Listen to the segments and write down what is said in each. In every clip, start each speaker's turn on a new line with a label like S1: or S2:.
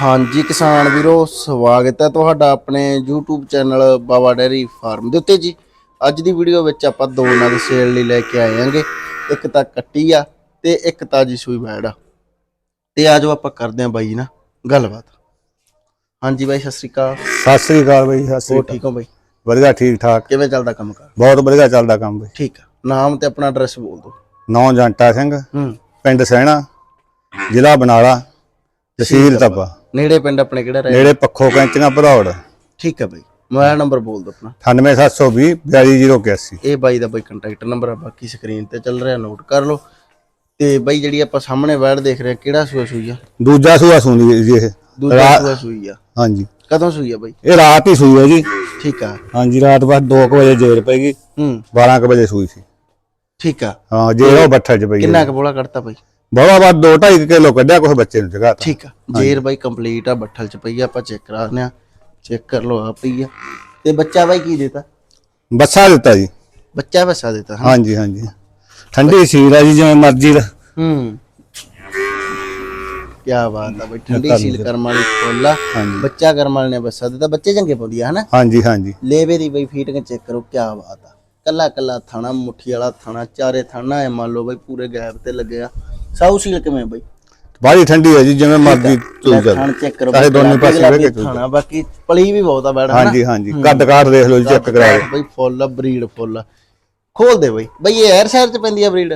S1: ਹਾਂਜੀ ਕਿਸਾਨ ਵੀਰੋ ਸਵਾਗਤ ਹੈ ਤੁਹਾਡਾ ਆਪਣੇ YouTube channel Baba dairy farm ਦੇ ਉੱਤੇ ਜੀ। ਅੱਜ ਦੀ ਵੀਡੀਓ ਵਿੱਚ ਆਪਾਂ ਦੋ ਨਗ ਸੇਲ ਲਈ ਲੈ ਕੇ ਆਏ ਆਂਗੇ ਇੱਕ ਤਾਂ ਕੱਟੀ ਆ ਤੇ ਇੱਕ ਤਾਜੀ ਸੂਈ ਬੈੜ ਆ। ਤੇ ਆਜੋ ਆਪਾਂ ਕਰਦੇ ਆਂ ਬਾਈ ਨਾ ਗੱਲਬਾਤ। ਹਾਂਜੀ ਬਾਈ ਸਤਿ ਸ਼੍ਰੀ ਅਕਾਲ।
S2: ਸਤਿ ਸ੍ਰੀ ਅਕਾਲ ਬਈ ਸਤਿ ਸ੍ਰੀ
S1: ਹੋਰ
S2: ਅਕਾਲ।
S1: ਠੀਕ ਹੋ ਬਾਈ?
S2: ਵਧੀਆ ਠੀਕ ਠਾਕ।
S1: ਕਿਵੇਂ ਚੱਲਦਾ ਕੰਮ ਕਰ?
S2: ਬਹੁਤ ਵਧੀਆ ਚੱਲਦਾ ਕੰਮ ਬਈ।
S1: ਠੀਕ ਆ। ਨਾਮ ਤੇ ਆਪਣਾ ਐਡਰੈਸ ਬੋਲ ਦਿਓ।
S2: ਨੌ ਜੰਟਾ ਸਿੰਘ
S1: ਹੂੰ।
S2: ਪਿੰਡ ਸਹਿਣਾ ਜ਼ਿਲ੍ਹਾ ਬਨਾਲਾ। ਤਹਿਸੀਲ ਤਪਾ
S1: ਨੇੜੇ ਪਿੰਡ ਆਪਣੇ ਕਿਹੜਾ ਰਹਿ
S2: ਨੇੜੇ ਪੱਖੋ ਕੈਂਚੀਆਂ ਭਦੌੜ।
S1: ਠੀਕ ਆ ਬਾਈ। ਮੋਬਾਈਲ ਨੰਬਰ ਬੋਲ ਦਿਓ ਆਪਣਾ।
S2: 98720 42081
S1: ਇਹ ਬਾਈ ਦਾ ਬਾਈ ਕੰਟੈਕਟ ਨੰਬਰ ਆ ਬਾਕੀ ਸਕਰੀਨ ਤੇ ਚੱਲ ਰਿਹਾ ਨੋਟ ਕਰ ਲਓ। ਤੇ ਬਾਈ ਜਿਹੜੀ ਆਪਾਂ ਸਾਹਮਣੇ ਵੈੜ ਦੇਖ ਰਹੇ ਆ ਕਿਹੜਾ ਸੂਆ ਸੂਈ ਆ?
S2: ਦੂਜਾ ਸੂਆ ਸੁਣੀ ਜੀ ਇਹ।
S1: ਦੂਜਾ ਸੂਆ ਸੂਈ ਆ।
S2: ਹਾਂਜੀ।
S1: ਕਦੋਂ ਸੂਈ ਆ ਬਾਈ?
S2: ਇਹ ਰਾਤ ਹੀ ਸੂਈ ਹੈ ਜੀ।
S1: ਠੀਕ ਆ।
S2: ਹਾਂਜੀ ਰਾਤ ਬਸ 2 ਵਜੇ ਜੇਰ ਪੈਗੀ
S1: ਹੂੰ।
S2: 12 ਵਜੇ ਸੂਈ ਸੀ।
S1: ਠੀਕ ਆ।
S2: ਹਾਂ ਜੇਰ ਉਹ ਬੱਠਲ ਚ ਪਈ
S1: ਕਿੰਨਾ ਕੁ ਬੋਲਾ ਕੱਢਤਾ ਬਾਈ?
S2: ਬੜਾ ਬਾਤ 2.5 ਕਿਲੋ ਕੱਢਿਆ ਕੁਛ ਬੱਚੇ ਨੂੰ ਜਗਾ
S1: ਠੀਕ ਆ। ਜੇਰ ਬਾਈ ਕੰਪਲੀਟ ਆ ਬੱਠਲ ਚ ਪਈ ਆ ਆਪਾਂ ਚੈੱਕ ਕਰਾ ਦਿੰਦੇ ਆ। ਚੈੱਕ ਕਰ ਲਓ ਆ ਪਈ ਆ। ਤੇ ਬੱਚਾ ਬਾਈ ਕੀ ਦੇਤਾ?
S2: ਬੱਸਾ ਦਿੱਤਾ ਜੀ।
S1: ਬੱਚਾ ਵਸਾ ਦੇਤਾ
S2: ਹਾਂਜੀ ਹਾਂਜੀ। ਠੰਡੀ ਸੀਲ ਆ ਜੀ ਜਿਵੇਂ ਮਰਜ਼ੀ ਦਾ।
S1: ਹੂੰ। ਕੀ ਬਾਤ ਆ ਬਾਈ ਠੰਡੀ ਸੀਲ ਕਰਮ ਵਾਲੀ
S2: ਹਾਂਜੀ।
S1: ਬੱਚਾ ਕਰਮ ਵਾਲੇ ਨੇ ਵਸਾ ਦਿੱਤਾ। ਬੱਚੇ ਚੰਗੇ ਪਾਉਂਦੀ ਆ ਹਨਾ?
S2: ਹਾਂਜੀ ਹਾਂਜੀ।
S1: ਲੇਵੇ ਦੀ ਬਈ ਫੀਟਿੰਗ ਚੈੱਕ ਕਰੋ ਕੀ ਬਾਤ ਆ। ਕੱਲਾ ਕੱਲਾ ਥਾਣਾ ਮੁੱਠੀ ਵਾਲਾ ਥਾਣਾ ਚਾਰੇ ਥਾਣਾ ਹੈ ਮੰਨ ਲਓ ਬਈ ਪੂਰੇ ਗੈਪ ਤੇ ਲੱਗਿਆ ਸਾਊ ਸੀਲ ਕਿਵੇਂ ਬਈ?
S2: ਬਾਹਲੀ ਠੰਡੀ ਹੈ ਜੀ ਜਿਵੇਂ ਮਰਜ਼ੀ ਤੂੰ ਚੱਲ।
S1: ਥਾਣ ਚੈੱਕ ਕਰੋ
S2: ਚਾਹੇ ਦੋਨੇ ਪਾਸੇ ਵੇਖ ਕੇ
S1: ਥਾਣਾ ਬਾਕੀ ਪਲੀ ਵੀ ਬਹੁਤ ਆ ਬੈਠਾ
S2: ਹਾਂਜੀ ਹਾਂਜੀ। ਕੱਦ ਕਾਠ ਦੇਖ ਲਓ ਜੀ ਚੈੱਕ ਕਰਾ ਕੇ
S1: ਬਈ ਫੁੱਲ ਬਰੀਡ ਫੁੱਲ ਖੋਲ ਦੇ ਬਈ। ਬਈ ਇਹ 에ਅਰ ਸਾਈਡ ਚ ਪੈਂਦੀ ਆ ਬਰੀਡ?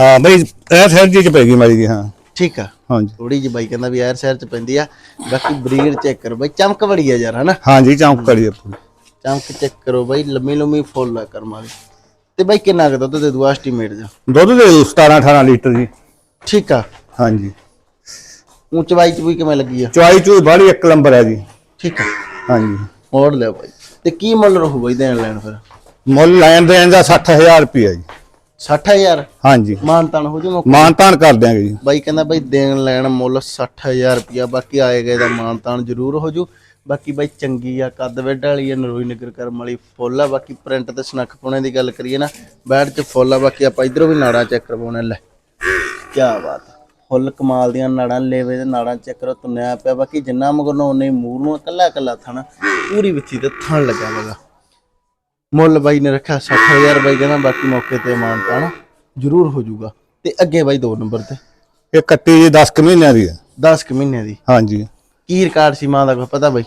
S2: ਹਾਂ ਬਈ ਇਹ ਫਿਰ ਜੀ ਚ ਪੈ ਗਈ ਮਾਰੀ ਜੀ ਹਾਂ।
S1: ਠੀਕ ਆ।
S2: ਹਾਂਜੀ।
S1: ਥੋੜੀ ਜਿਹੀ ਬਾਈ ਕਹਿੰਦਾ ਵੀ 에ਅਰ ਸਾਈਡ ਚ ਪੈਂਦੀ ਆ। ਬਾਕੀ ਬਰੀਡ ਚੈੱਕ ਕਰੋ ਬਈ ਚਮਕ ਬੜੀ ਆ ਯਾਰ ਹਨਾ?
S2: ਹਾਂਜੀ ਚੌਂਕ ਕਰੀ ਆ।
S1: ਚਮਕ ਚੈੱਕ ਕਰੋ ਬਈ ਲੰਮੀ ਲੰਮੀ ਫੁੱਲ ਆ ਕਰਮਾਂ ਦੀ। ਤੇ ਬਈ ਕਿੰਨਾ ਕੁ ਦੁੱਧ ਦੇ ਦੂ ਐਸਟੀਮੇਟ ਜਾ
S2: ਦੁੱਧ ਦੇ ਦਿਓ 17 18 ਲੀਟਰ ਜੀ।
S1: ਠੀਕ ਆ।
S2: ਹਾਂਜੀ।
S1: ਉਂਚਵਾਈ ਚ ਵੀ ਕਿਵੇਂ ਲੱਗੀ ਆ?
S2: ਚੁਆਈ ਚੂਈ ਬਾਹਲੀ ਇੱਕ ਨੰਬਰ ਹੈ ਜੀ।
S1: ਠੀਕ ਆ।
S2: ਹਾਂਜੀ।
S1: ਮੋੜ ਲਿਆ ਬਾਈ। ਤੇ ਕੀ ਮੁੱਲ ਰਹੂ ਬਾਈ ਦੇਣ ਲੈਣ ਫਿਰ?
S2: ਮੁੱਲ ਲੈਣ ਦੇਣ ਦਾ 60000 ਰੁਪਇਆ ਜੀ।
S1: 60000
S2: ਹਾਂਜੀ।
S1: ਮਾਨਤਾਨ ਹੋ ਜੂ
S2: ਮਾਨ ਤਾਨ ਕਰ ਦਿਆਂਗੇ ਜੀ।
S1: ਬਾਈ ਕਹਿੰਦਾ ਬਾਈ ਦੇਣ ਲੈਣ ਮੁੱਲ 60000 ਰੁਪਿਆ ਬਾਕੀ ਆਏ ਗਏ ਦਾ ਮਾਨਤਾਨ ਜ਼ਰੂਰ ਹੋ ਜੂ। ਬਾਕੀ ਬਾਈ ਚੰਗੀ ਆ ਕੱਦ ਵਿੱਡ ਵਾਲੀ ਆ ਨਰੋਈ ਨਗਰ ਕਰਮ ਵਾਲੀ ਫੁੱਲ ਆ। ਬਾਕੀ ਪ੍ਰਿੰਟ ਤੇ ਸਨੱਖ ਪਾਉਣੇ ਦੀ ਗੱਲ ਕਰੀਏ ਨਾ ਬੈਡ 'ਚ ਫੁੱਲ ਆ ਬਾਕੀ ਆਪਾਂ ਇਧਰੋਂ ਵੀ ਨਾੜਾਂ ਚੈੱਕ ਕਰਵਾਉਣੇ ਲੈ ਕੀ ਬਾਤ। ਫੁੱਲ ਕਮਾਲ ਦੀਆਂ ਨਾੜਾਂ ਲੇਵੇ ਦੇ ਨਾੜਾਂ ਚੈੱਕ ਕਰੋ ਤੁੰਨਿਆ ਪਿਆ। ਬਾਕੀ ਜਿੰਨਾ ਮਗਰ ਨੂੰ ਉਹਨੇ ਮੂਰ ਨੂੰ ਕੱਲਾ ਕੱਲਾ ਥਣਾ ਪੂਰੀ ਵਿੱਥੀ ਤੇ ਥਣ ਲੱਗਾ ਲਗਾ ਮੁੱਲ ਬਾਈ ਨੇ ਰੱਖਿਆ 60000 ਬਾਈ ਕਹਿੰਦਾ ਬਾਕੀ ਮੌਕੇ ਤੇ ਮਾਨਤਾਨ ਜ਼ਰੂਰ ਹੋ ਜੂਗਾ ਤੇ ਅੱਗੇ ਬਾਈ ਦੋ ਨੰਬਰ ਤੇ।
S2: ਇਹ ਕੱਟੀ ਜੀ 10 ਕੁ ਮਹੀਨਿਆਂ ਦੀ ਹੈ
S1: 10 ਕੁ ਮਹੀਨਿਆਂ ਦੀ।
S2: ਹਾਂਜੀ।
S1: ਕੀ ਰਿਕਾਰਡ ਸੀ ਮਾਂ ਦਾ ਕੋਈ ਪਤਾ ਬਾਈ?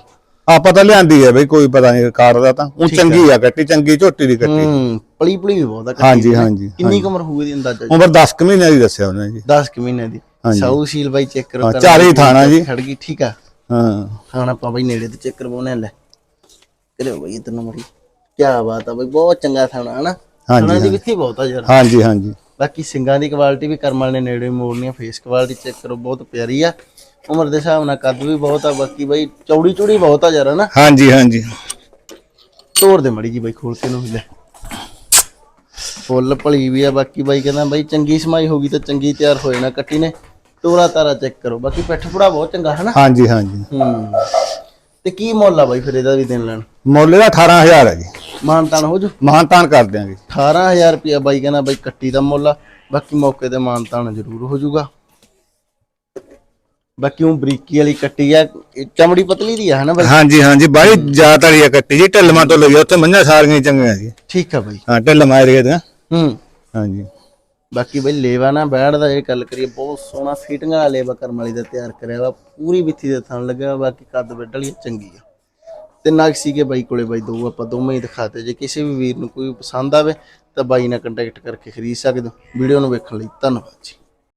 S2: ਆਪਾਂ ਤਾਂ ਲਿਆਂਦੀ ਹੈ ਬਈ ਕੋਈ ਪਤਾ ਨਹੀਂ ਕਾਰ ਦਾ ਤਾਂ। ਉਹ ਚੰਗੀ ਆ ਕੱਟੀ ਚੰਗੀ ਝੋਟੀ ਦੀ ਕੱਟੀ
S1: ਹੂੰ ਪਲੀ ਪਲੀ ਵੀ ਬਹੁਤ ਆ ਕੱਟੀ
S2: ਹਾਂਜੀ
S1: ਨਾ।
S2: ਹਾਂਜੀ
S1: ਕਿੰਨੀ ਕੁ ਉਮਰ ਹੋਊਗੀ ਦੀ ਅੰਦਾਜ਼ਾ?
S2: ਉਮਰ 10 ਕੁ ਮਹੀਨਿਆਂ ਦੀ ਦੱਸਿਆ ਉਹਨੇ ਜੀ।
S1: 10 ਕੁ ਮਹੀਨਿਆਂ ਦੀ। ਸਾਊ ਸੀਲ ਬਾਈ ਚੈੱਕ ਕਰੋ
S2: ਹਾਂ,
S1: ਕਰ
S2: ਚਾਰੇ ਥਾਣਾ ਜੀ।
S1: ਖੜ ਗਈ ਠੀਕ ਆ।
S2: ਹਾਂ।
S1: ਹੁਣ ਆਪਾਂ ਬਾਈ ਨੇੜੇ ਤੇ ਚੈੱਕ ਕਰਵਾਉਣੇ ਆ ਲੈ। ਕਰਿਓ ਬਾਈ ਇਤਨ ਨੰਬਰੀ ਕੀ ਬਾਤ ਆ ਬਾਈ ਬਹੁਤ ਚੰਗਾ ਥਾਣਾ ਹਨਾ? ਥਾਣਾ ਦੀ ਵਿੱਥੀ ਬਹੁਤ ਆ ਯਾਰ।
S2: ਹਾਂਜੀ ਹਾਂਜੀ।
S1: ਬਾਕੀ ਸਿੰਗਾਂ ਦੀ ਕੁਆਲਿਟੀ ਵੀ ਕਰਮਾਲ ਨੇ ਨੇੜੇ ਮੋੜਨੀਆਂ ਫੇਸ ਕੁਆਲਿਟੀ ਚੈੱਕ ਕਰੋ ਬਹੁਤ ਪਿਆਰੀ ਆ। ਉਮਰ ਦੇ ਹਿਸਾਬ ਨਾਲ ਕੱਦ ਵੀ ਬਹੁਤ ਆ ਬਾਕੀ ਬਾਈ ਚੌੜੀ ਚੌੜੀ ਬਹੁਤ ਆ ਯਾਰ ਹਨਾ
S2: ਹਾਂਜੀ ਹਾਂਜੀ।
S1: ਤੋੜ ਦੇ ਮੜੀ ਜੀ ਬਾਈ ਖੋਲ ਕੇ ਨੂੰ ਲੈ। ਫੁੱਲ ਭਲੀ ਵੀ ਆ ਬਾਕੀ ਬਾਈ ਕਹਿੰਦਾ ਬਾਈ ਚੰਗੀ ਸਮਾਈ ਹੋਗੀ ਤਾਂ ਚੰਗੀ ਤਿਆਰ ਹੋਏ ਨਾ ਕੱਟੀ ਨੇ। ਤੋਰਾ ਤਾਰਾ ਚੈੱਕ ਕਰੋ ਬਾਕੀ ਪਿੱਠ ਪੁੜਾ ਬਹੁਤ ਚੰਗਾ ਹੈ ਨਾ
S2: ਹਾਂਜੀ ਹਾਂਜੀ।
S1: ਹੂੰ। ਤੇ ਕੀ ਮੁੱਲ ਆ ਬਾਈ ਫਿਰ ਇਹਦਾ ਵੀ ਦੇਣ ਲੈਣ?
S2: ਮੁੱਲ ਇਹਦਾ 18000 ਹੈ ਜੀ।
S1: ਮਾਨਤਾਨ ਹੋ ਜੂ?
S2: ਮਹਾਨਤਾਨ ਕਰ ਦਿਆਂਗੇ।
S1: 18000 ਰੁਪਿਆ ਬਾਈ ਕਹਿੰਦਾ ਬਾਈ ਕੱਟੀ ਦਾ ਮੁੱਲ ਆ ਬਾਕੀ ਮੌਕੇ ਤੇ ਮਾਨਤਾਨ ਜ਼ਰੂਰ ਹੋ ਜੂਗਾ। ਬਾਕੀ ਉਹ ਬਰੀਕੀ ਵਾਲੀ ਕੱਟੀ ਆ? ਇਹ ਚਮੜੀ ਪਤਲੀ ਦੀ ਆ ਹੈ ਨਾ ਬਾਈ?
S2: ਹਾਂਜੀ ਹਾਂਜੀ ਬਾਈ ਜਾਤ ਵਾਲੀ ਆ ਕੱਟੀ ਜੀ ਢਿੱਲਮਾਂ ਤੋਂ ਲਈ ਆ, ਉੱਥੇ ਮੰਝਾਂ ਸਾਰੀਆਂ ਹੀ ਚੰਗੀਆਂ ਜੀ
S1: ਠੀਕ ਆ ਬਾਈ।
S2: ਹਾਂ ਢਿੱਲਮਾਂ ਏਰੀਏ ਦੀਆਂ
S1: ਹੂੰ।
S2: ਹਾਂਜੀ।
S1: ਬਾਕੀ ਬਈ ਲੇਵਾ ਨਾ ਬੈੜ ਦਾ ਇਹ ਗੱਲ ਕਰੀਏ ਬਹੁਤ ਸੋਹਣਾ ਫਿਟਿੰਗ ਵਾਲਾ ਲੇਵਾ ਕਰਮ ਵਾਲੀ ਦਾ ਤਿਆਰ ਕਰਿਆ ਵਾ ਪੂਰੀ ਵਿੱਥੀ ਦੇ ਥਣ ਲੱਗਿਆ ਵਾ, ਬਾਕੀ ਕੱਦ ਵੱਡ ਵਾਲੀ ਚੰਗੀ ਆ। ਤੇ ਨਗ ਸੀਗੇ ਬਾਈ ਕੋਲੇ ਬਾਈ ਦੋ ਆਪਾਂ ਦੋਵੇਂ ਹੀ ਦਿਖਾਤੇ ਜੇ ਕਿਸੇ ਵੀ ਵੀਰ ਨੂੰ ਕੋਈ ਪਸੰਦ ਆਵੇ ਤਾਂ ਬਾਈ ਨਾਲ ਕੰਟੈਕਟ ਕਰਕੇ ਖਰੀਦ ਸਕਦੇ ਹੋ। ਵੀਡੀਓ ਨੂੰ ਵੇਖਣ ਲਈ ਧੰਨਵਾਦ ਜੀ।